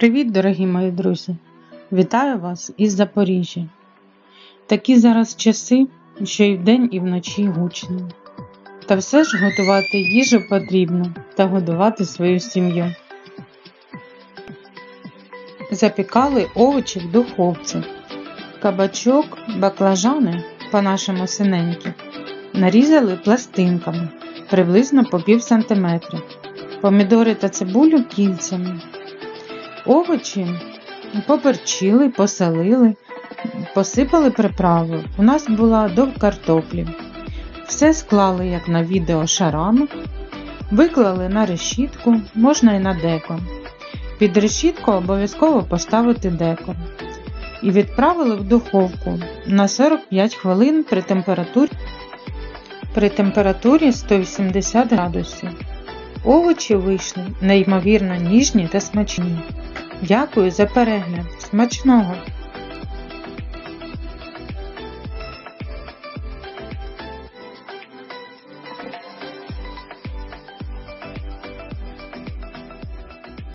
Привіт, дорогі мої друзі! Вітаю вас із Запоріжжя. Такі зараз часи, що і вдень, і вночі гучно. Та все ж готувати їжу потрібно та годувати свою сім'ю. Запікали овочі в духовці, кабачок, баклажани, по-нашому синенькі, нарізали пластинками приблизно по пів сантиметра, помідори та цибулю кільцями. Овочі поперчили, посолили, посипали приправи. У нас була до картоплі. Все склали, як на відео, шарами, виклали на решітку, можна і на деко. Під решітку обов'язково поставити деко. І відправили в духовку на 45 хвилин при температурі, при температурі 180 градусів. Овочі вийшли неймовірно ніжні та смачні. Дякую за перегляд. Смачного!